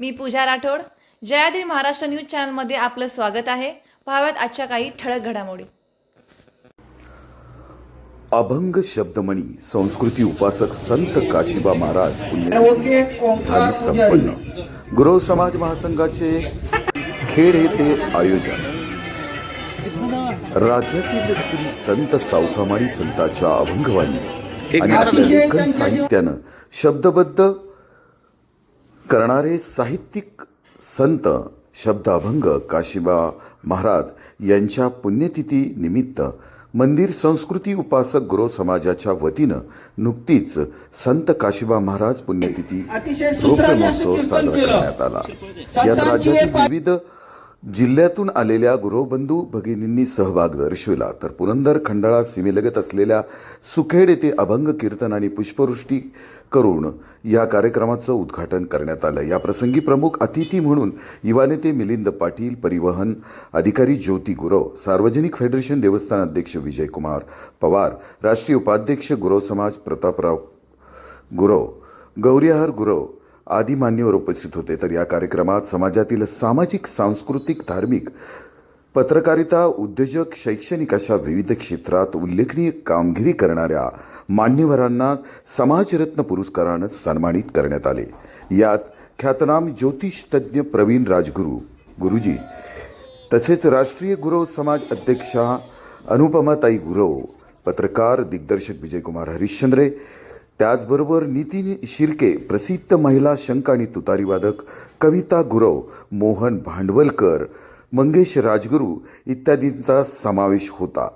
मी Pooja Rathod. Jayadri Maharashtra news चॅनलमध्ये आपलं स्वागत आहे. पाहाव्यात आजच्या काही ठळक घडामोडी. अभंग शब्दमणी संस्कृती उपासक संत काशिबा महाराज झाली संपन्न. गुरव समाज महासंघाचे खेड येथे आयोजन. राज्यातील श्री संत सावतामाळी संतांच्या अभंगवाणी आणि आपल्या लेखन साहित्यानं शब्दबद्ध करणारे साहित्यिक संत शब्द अभंग काशिबा महाराज यांच्या पुण्यतिथी निमित्त मंदिर संस्कृती उपासक गुरु समाजाच्या वतीनं नुकतीच संत काशिबा महाराज पुण्यतिथी महोत्सव साजरा. करण्यात आला यात एक- विविध जिल्ह्यातून आलेल्या गुरुबंधू भगिनींनी सहभाग दर्शविला. तर पुरंदर खंडाळा सीमेलगत असलेल्या सुखेड येथे अभंग कीर्तन आणि पुष्पवृष्टी करून या कार्यक्रमाचं उद्घाटन करण्यात आलं. या प्रसंगी प्रमुख अतिथी म्हणून युवा नेते मिलिंद पाटील परिवहन अधिकारी ज्योती गुरव सार्वजनिक फेडरेशन देवस्थान अध्यक्ष विजयकुमार पवार राष्ट्रीय उपाध्यक्ष गुरव समाज प्रतापराव गुरव गौरीहर गुरव आदी मान्यवर उपस्थित होते. तर या कार्यक्रमात समाजातील सामाजिक सांस्कृतिक धार्मिक पत्रकारिता उद्योजक शैक्षणिक अशा विविध क्षेत्रात उल्लेखनीय कामगिरी करणाऱ्या मान्यवरांना समाजरत्न पुरस्कारानं सन्मानित करण्यात आले. यात ख्यातनाम ज्योतिष तज्ज्ञ प्रवीण राजगुरू गुरुजी तसेच राष्ट्रीय गुरव समाज अध्यक्षा अनुपमाताई गुरव पत्रकार दिग्दर्शक विजयकुमार हरिश्चंद्रे त्याचबरोबर नितीन शिर्के प्रसिद्ध महिला शंख आणि तुतारीवादक कविता गुरव मोहन भांडवलकर मंगेश राजगुरू इत्यादींचा समावेश होता.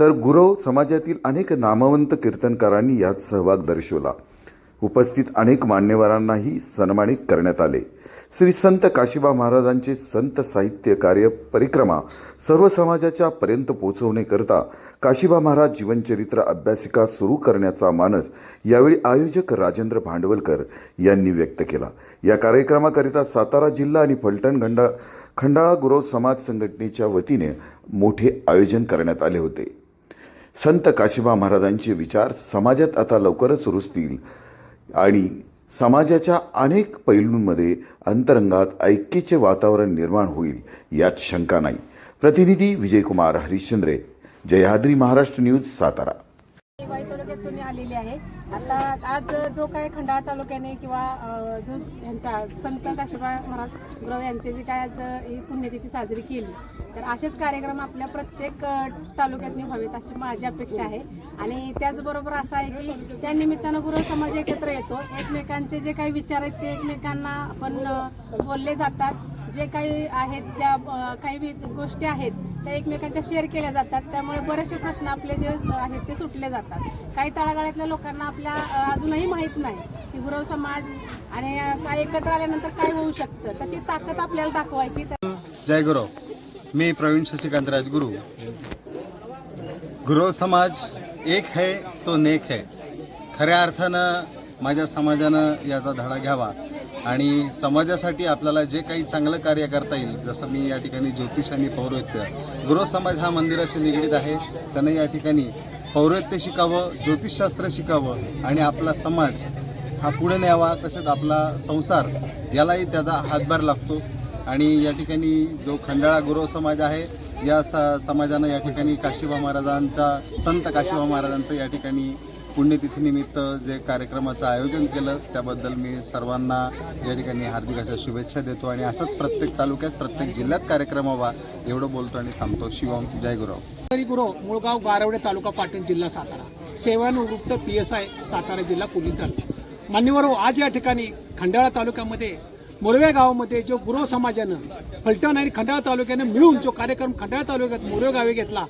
तर गुरव समाजातील अनेक नामवंत कीर्तनकारांनी यात सहभाग दर्शवला. उपस्थित अनेक मान्यवरांनाही सन्मानित करण्यात आले. श्री संत काशिबा महाराजांचे संत साहित्य कार्य परिक्रमा सर्व समाजाच्या पर्यंत पोहोचवण्याकरता काशिबा महाराज जीवनचरित्र अभ्यासिका सुरू करण्याचा मानस यावेळी आयोजक राजेंद्र भांडवलकर यांनी व्यक्त केला. या कार्यक्रमाकरिता सातारा जिल्हा आणि फलटण खंडा खंडाळा गुरव समाज संघटनेच्या वतीने मोठे आयोजन करण्यात आले होते. संत काशिबा महाराजांचे विचार समाजात आता लवकरच रुजतील आणि समाजाच्या अनेक पैलूंमध्ये अंतरंगात ऐक्याचे वातावरण निर्माण होईल यात शंका नाही. प्रतिनिधी विजयकुमार हरिश्चंद्रे जयाद्री महाराष्ट्र न्यूज सातारा. आलेली आहे. आता आज जो काय खंडाळा तालुक्याने किंवा जो यांचा संत काशिबा महाराज गुरव यांचे जे काय आज ही पुण्यतिथी साजरी केली तर असेच कार्यक्रम आपल्या प्रत्येक तालुक्यातनी व्हावेत अशी माझी अपेक्षा आहे. आणि त्याचबरोबर असं आहे की त्या निमित्तानं गुरु समाज एकत्र येतो. एकमेकांचे जे काही विचार आहेत ते एकमेकांना आपण बोलले जातात. जे काही आहेत ज्या काही वि- गोष्टी आहेत त्या एकमेकांच्या शेअर केल्या जातात. त्यामुळे बरेचसे प्रश्न आपले जे आहेत ते सुटले जातात. काही तळागाळातल्या लोकांना आपल्या अजूनही माहीत नाही की गुरव समाज आणि काय एकत्र आल्यानंतर काय होऊ शकतं. तर ती ताकद आपल्याला दाखवायची. जय गुरव. मी प्रवीण शशिकांत राजगुरू गुरव समाज एक है तो नेक है. खऱ्या अर्थानं माझ्या समाजानं याचा धडा घ्यावा. आणि समाजासाठी आपल्याला जे काही चांगलं कार्य करता येईल जसं मी या ठिकाणी ज्योतिष आणि पौरोहित्य गुरु समाज हा मंदिराशी निगडीत आहे त्यानं या ठिकाणी पौरोहित्य शिकावं ज्योतिषशास्त्र शिकावं आणि आपला समाज हा पुढे न्यावा तसेच आपला संसार यालाही त्याचा हातभार लागतो. आणि या ठिकाणी जो खंडाळा गुरव समाज आहे या स समाजानं या ठिकाणी काशीबा महाराजांचा संत काशीबा महाराजांचं या ठिकाणी पुण्यतिथीनिमित्त जे कार्यक्रमाचं आयोजन केलं त्याबद्दल मी सर्वांना या ठिकाणी हार्दिक अशा शुभेच्छा देतो आणि असंच प्रत्येक तालुक्यात प्रत्येक जिल्ह्यात कार्यक्रम व्हावा एवढं बोलतो आणि थांबतो. शिवम जय गुरव. तरी गुरु मुळगाव गारवडे तालुका पाटण जिल्हा सातारा. सेवानिवृत्त पी एस आय सातारा जिल्हा पोलीस दल. मान्यवर हो, आज या ठिकाणी खंडाळा तालुक्यामध्ये मोरवे गावामध्ये जो गुरव समाजानं फलटण आणि खंडाळा तालुक्यानं मिळून जो कार्यक्रम खंडाळा तालुक्यात मोरवे गावी घेतला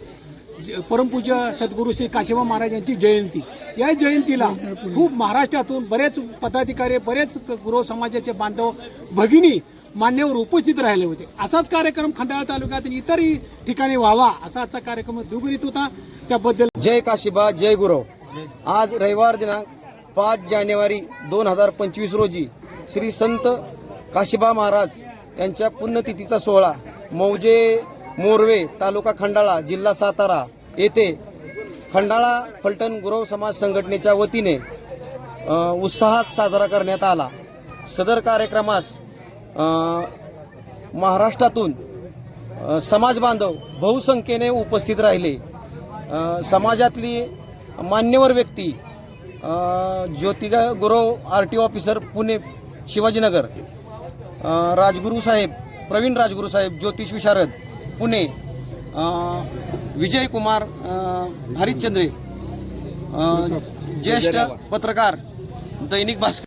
ज- परमपूज्य सद्गुरू श्री काशीबा महाराज यांची जयंती. या जयंतीला खूप महाराष्ट्रातून बरेच पदाधिकारी बरेच गुरव समाजाचे बांधव भगिनी मान्यवर उपस्थित राहिले होते. असाच कार्यक्रम खंडाळा तालुक्यात आणि इतरही ठिकाणी व्हावा असा आजचा कार्यक्रम दुगरीत होता. त्याबद्दल जय काशिबा जय गुरव. आज रविवार दिनांक पाच जानेवारी दोन हजार पंचवीस रोजी श्री संत काशिबा महाराज यांच्या पुण्यतिथीचा सोहळा मौजे मोरवे तालुका खंडाळा जिल्हा सातारा येथे खंडाळा फलटण गुरव समाज संघटनेच्या वतीने उत्साहात साजरा करण्यात आला. सदर कार्यक्रमास महाराष्ट्रातून समाज बांधव बहुसंख्येने उपस्थित राहिले. समाजातली मान्यवर व्यक्ती Jyotiga Gurav R T officer Pune Shivajinagar Rajguru साहेब प्रवीण राजगुरू साहेब ज्योतिष विशारद पुणे विजय कुमार हरिश्चंद्रे ज्येष्ठ पत्रकार दैनिक भास्कर